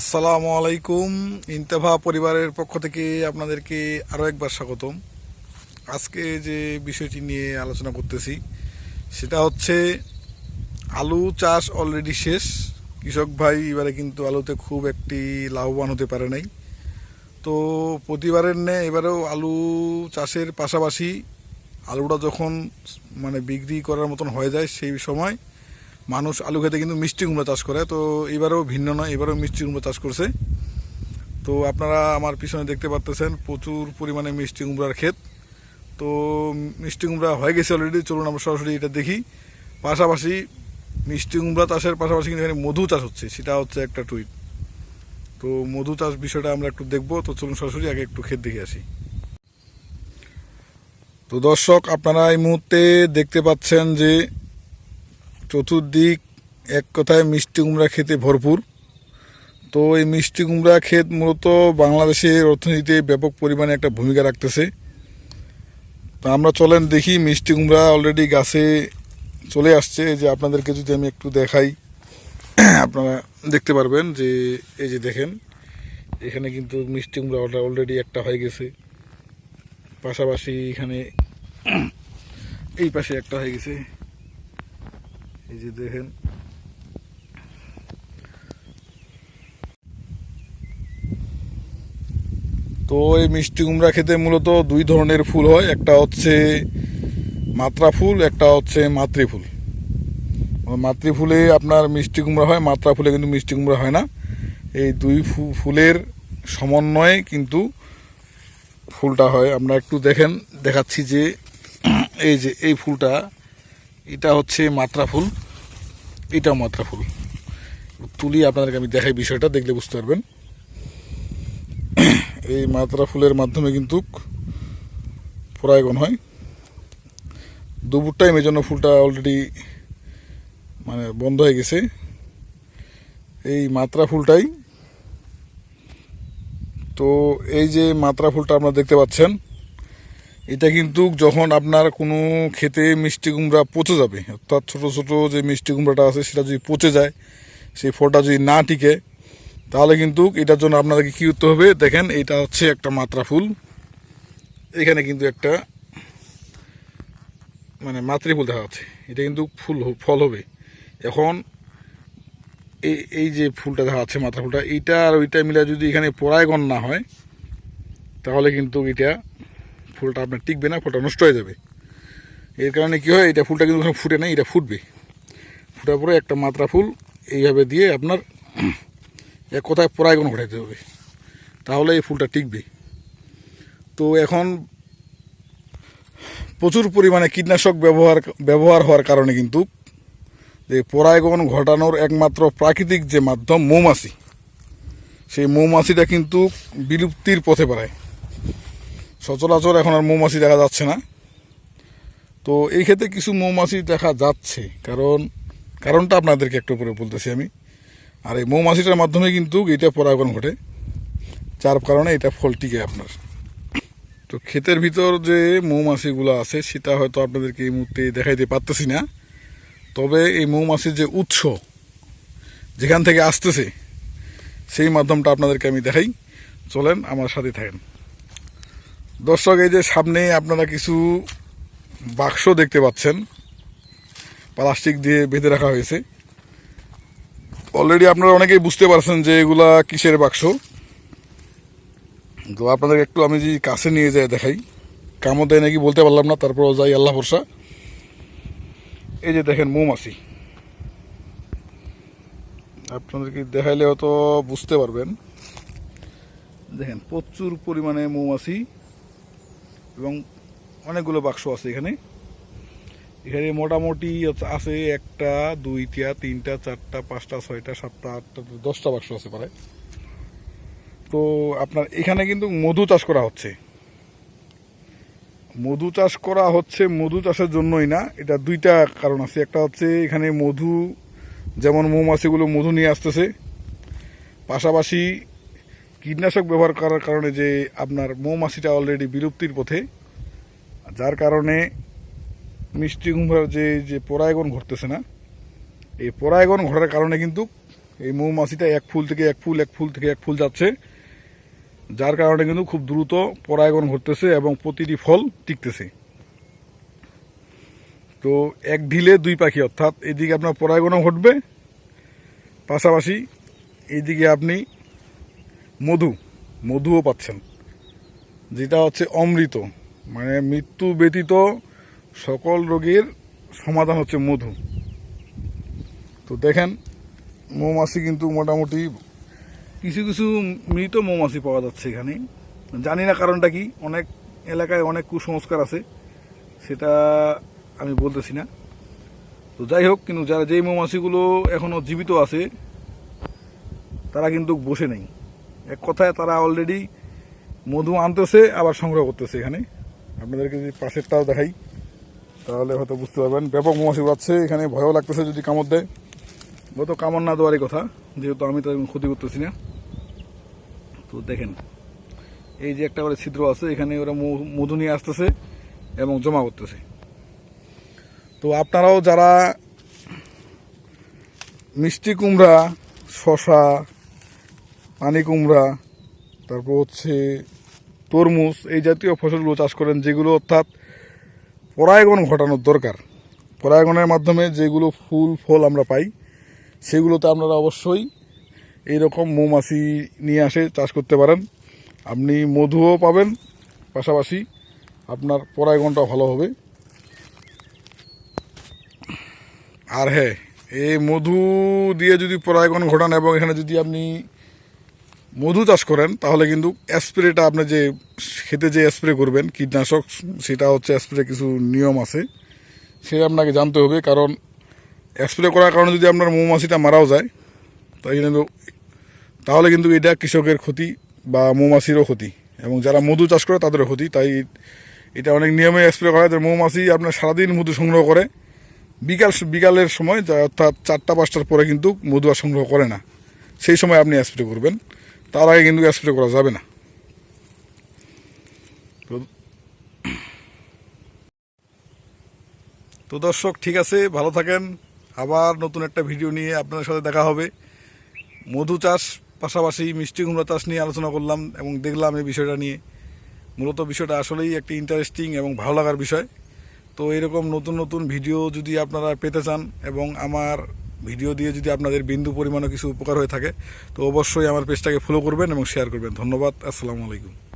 আসসালামু আলাইকুম। ইন্তেফা পরিবারের পক্ষ থেকে আপনাদেরকে আরও একবার স্বাগতম। আজকে যে বিষয়টি নিয়ে আলোচনা করতেছি, সেটা হচ্ছে আলু চাষ অলরেডি শেষ। কৃষক ভাই এবারে কিন্তু আলুতে খুব একটি লাভবান হতে পারে নাই। তো প্রতিবারের ন্যায় এবারেও আলু চাষের পাশাপাশি আলুটা যখন মানে বিক্রি করার মতন হয়ে যায় সেই সময় মানুষ আলু খেতে কিন্তু মিষ্টি কুমড়া চাষ করে, তো এবারেও ভিন্ন নয়, এবারেও মিষ্টি কুমড়া চাষ করছে। তো আপনারা আমার পিছনে দেখতে পাচ্তেছেন প্রচুর পরিমাণে মিষ্টি কুমড়ার ক্ষেত। তো মিষ্টি কুমড়া হয়ে গেছে অলরেডি চলুন আমরা সরাসরি এটা দেখি। পাশাপাশি মিষ্টি কুমড়া চাষের পাশাপাশি কিন্তু এখানে মধু চাষ হচ্ছে, সেটা হচ্ছে একটা টুইট তো মধু চাষ বিষয়টা আমরা একটু দেখব, তো চলুন সরাসরি আগে একটু ক্ষেত দেখে আসি। তো দর্শক, আপনারা এই মুহূর্তে দেখতে পাচ্ছেন যে চতুর্দিক এক কথায় মিষ্টি কুমড়া খেতে ভরপুর। তো এই মিষ্টি কুমড়া ক্ষেত মূলত বাংলাদেশের অর্থনীতিতে ব্যাপক পরিমাণে একটা ভূমিকা রাখতেছে। তো আমরা চলেন দেখি, মিষ্টি কুমড়া অলরেডি গাছে চলে আসছে। যে আপনাদেরকে যদি আমি একটু দেখাই, আপনারা দেখতে পারবেন যে এই যে দেখেন, এখানে কিন্তু মিষ্টি কুমড়া অলরেডি একটা হয়ে গেছে। পাশাপাশি এখানে এই পাশে একটা হয়ে গেছে। এই যে দেখেন। তো এই মিষ্টি কুমড়া খেতে মূলত দুই ধরনের ফুল হয়। একটা হচ্ছে মাত্রা ফুল, একটা হচ্ছে মাতৃ ফুল। মাতৃ ফুলে আপনার মিষ্টি কুমড়া হয়, মাত্রা ফুলে কিন্তু মিষ্টি কুমড়া হয় না। এই দুই ফুলের সমন্বয়ে কিন্তু ফুলটা হয়। আমরা একটু দেখেন, দেখাচ্ছি যে এই যে, এই ফুলটা এটা হচ্ছে মাত্রা ফুল এটাও মাত্রা ফুল তুলি আপনাদেরকে আমি দেখাই বিষয়টা, দেখলে বুঝতে পারবেন। এই মাত্রা ফুলের মাধ্যমে কিন্তু পরাগন হয়। দুপুর টাইম এই জন্য ফুলটা অলরেডি মানে বন্ধ হয়ে গেছে। এই মাত্রা ফুলটাই তো এই যে মাত্রা ফুলটা আপনারা দেখতে পাচ্ছেন এটা কিন্তু যখন আপনার কোনো খেতে মিষ্টি কুমড়া পচে যাবে, অর্থাৎ ছোটো ছোটো যে মিষ্টি কুমড়াটা আছে সেটা যদি পচে যায়, সেই ফলটা যদি না টিকে, তাহলে কিন্তু এটার জন্য আপনাদেরকে কী করতে হবে, দেখেন এটা হচ্ছে একটা মাত্রা ফুল। এখানে কিন্তু একটা মানে মাতৃ ফুল দেখা যাচ্ছে, এটা কিন্তু ফুল ফল হবে। এখন এই এই যে ফুলটা দেখা যাচ্ছে মাত্রা ফুলটা এইটা আর ওইটা মিলে যদি এখানে পরায়গণ না হয়, তাহলে কিন্তু এটা ফুলটা আপনার টিকবে না, ফুলটা নষ্ট হয়ে যাবে। এর কারণে কী হয়, এটা ফুলটা কিন্তু ওখানে ফুটে না, এটা ফুটবে। ফুটার পরে একটা মাত্রা ফুল এইভাবে দিয়ে আপনার এক কথায় পরায়গণ ঘটাইতে হবে তাহলে এই ফুলটা টিকবে। তো এখন প্রচুর পরিমাণে কীটনাশক ব্যবহার ব্যবহার হওয়ার কারণে কিন্তু যে পরাগণ ঘটানোর একমাত্র প্রাকৃতিক যে মাধ্যম মৌমাছি, সেই মৌমাছিটা কিন্তু বিলুপ্তির পথে প্রায় সচরাচর এখন আর মৌমাছি দেখা যাচ্ছে না। তো এই ক্ষেত্রে কিছু মৌমাছি দেখা যাচ্ছে। কারণ, কারণটা আপনাদেরকে একটু করে বলতেছি আমি। আর এই মৌমাছিটার মাধ্যমে কিন্তু এটা পরাগণ ঘটে। যার কারণে এটা ফল টিকে আপনার। তো ক্ষেতের ভিতর যে মৌমাছিগুলো আছে, সেটা হয়তো আপনাদেরকে এই মুহূর্তে দেখাইতে পারতেছি না। তবে এই মৌমাছির যে উৎস যেখান থেকে আসতেছে, সেই মাধ্যমটা আপনাদেরকে আমি দেখাই। চলেন আমার সাথে থাকেন। দর্শক, এই যে সামনে আপনারা কিছু বাক্স দেখতে পাচ্ছেন, প্লাস্টিক দিয়ে বেঁধে রাখা হয়েছে। অলরেডি আপনারা অনেকেই বুঝতে পারছেন যে এগুলা কিসের বাক্স। তো আপনাদের একটু আমি যদি কাছে নিয়ে যাই দেখাই। কামও দেয় নাকি বলতে পারলাম না তারপর যাই, আল্লাহ ভরসা। এই যে দেখেন মৌমাছি। আপনাদেরকে দেখাইলে হয়তো বুঝতে পারবেন। দেখেন প্রচুর পরিমাণে মৌমাছি। এবং অনেকগুলো বাক্স আছে এখানে। এখানে মোটামুটি আছে একটা, দুইটা, তিনটা, চারটা, পাঁচটা, ছয়টা, সাতটা, আটটা, দশটা বাক্স আছে প্রায়। তো আপনার এখানে কিন্তু মধু চাষ করা হচ্ছে। মধু চাষ করা হচ্ছে মধু চাষের জন্যই না, এটা দুইটা কারণ আছে। একটা হচ্ছে এখানে মধু, যেমন মৌমাছিগুলো মধু নিয়ে আসতেছে, পাশাপাশি কীটনাশক ব্যবহার করার কারণে যে আপনার মৌমাছিটা অলরেডি বিলুপ্তির পথে, যার কারণে মিষ্টি কুমড়ার যে যে পরায়গণ ঘটতেছে না, এই পরায়গণ ঘটার কারণে কিন্তু এই মৌমাছিটা এক ফুল থেকে এক ফুল এক ফুল থেকে এক ফুল যাচ্ছে, যার কারণে কিন্তু খুব দ্রুত পরাগন ঘটতেছে এবং প্রতিটি ফল টিকতেছে। তো এক ঢিলে দুই পাখি, অর্থাৎ এদিকে আপনার পরাগনও ঘটবে, পাশাপাশি এইদিকে আপনি মধু, মধুও পাচ্ছেন। যেটা হচ্ছে অমৃত। মানে মৃত্যু ব্যতীত সকল রোগের সমাধান হচ্ছে মধু। তো দেখেন, মৌমাছি কিন্তু মোটামুটি কিছু কিছু মৃত মৌমাছি পাওয়া যাচ্ছে এখানে। জানি না কারণটা কি, অনেক এলাকায় অনেক কুসংস্কার আছে, সেটা আমি বলতেছি না। তো যাই হোক, কিন্তু যারা যেই মৌমাছিগুলো এখনও জীবিত আছে, তারা কিন্তু বসে নেই। এক কথায় তারা অলরেডি মধু আনতেছে, আবার সংগ্রহ করতেছে এখানে। আপনাদেরকে যদি পাশেরটাও দেখাই, তাহলে হয়তো বুঝতে পারবেন। ব্যাপক মৌমাছি উড়াচ্ছে, এখানে ভয়ও লাগতেছে যদি কামড় দেয়। গত কামড় না দেওয়ারই কথা, যেহেতু আমি তাদের ক্ষতি করতেছি না। তো দেখেন, এই যে একটা করে ছিদ্র আছে, এখানে ওরা মধু নিয়ে আসতেছে এবং জমা করতেছে। তো আপনারাও যারা মিষ্টি কুমড়া শশা পানি কুমড়া, তারপর হচ্ছে তরমুজ, এই জাতীয় ফসলগুলো চাষ করেন, যেগুলো অর্থাৎ পরাগন ঘটানোর দরকার। পরাগনের মাধ্যমে যেগুলো ফুল, ফল আমরা পাই, সেগুলোতে আপনারা অবশ্যই এইরকম মৌমাছি নিয়ে আসে, চাষ করতে পারেন। আপনি মধুও পাবেন, পাশাপাশি আপনার পরাগনটা ভালো হবে। আর হ্যাঁ এই মধু দিয়ে যদি পরাগন ঘটান এবং এখানে যদি আপনি মধু চাষ করেন, তাহলে কিন্তু স্প্রেটা আপনি যে খেতে যে স্প্রে করবেন, কীটনাশক, সেটা হচ্ছে স্প্রে কিছু নিয়ম আছে সেটা আপনাকে জানতে হবে। কারণ স্প্রে করার কারণে যদি আপনার মৌমাছিটা মারাও যায়, তাই কিন্তু তাহলে কিন্তু এটা কৃষকের ক্ষতি বা মৌমাছিরও ক্ষতি। এবং যারা মধু চাষ করে, তাদেরও ক্ষতি। তাই এটা অনেক নিয়মে স্প্রে করা হয় মৌমাছি আপনার সারাদিন মধু সংগ্রহ করে, বিকাল, বিকালের সময় অর্থাৎ চারটা, পাঁচটার পরে কিন্তু মধু আর সংগ্রহ করে না। সেই সময় আপনি স্প্রে করবেন। তার আগে কিন্তু স্প্রে করা যাবে না। তো- দর্শক, ঠিক আছে, ভালো থাকেন। আবার নতুন একটা ভিডিও নিয়ে আপনাদের সাথে দেখা হবে। মধু চাষ পাশাপাশি মিষ্টি কুমড়া চাষ নিয়ে আলোচনা করলাম এবং দেখলাম এই বিষয়টা নিয়ে। মূলত বিষয়টা আসলেই একটি ইন্টারেস্টিং এবং ভালো লাগার বিষয়। তো এরকম নতুন নতুন ভিডিও যদি আপনারা পেতে চান এবং আমার ভিডিও দিয়ে যদি আপনাদের বিন্দু পরিমাণও কিছু উপকার হয়ে থাকে, তো অবশ্যই আমার পেজটাকে ফলো করবেন এবং শেয়ার করবেন। ধন্যবাদ, আসসালামু আলাইকুম।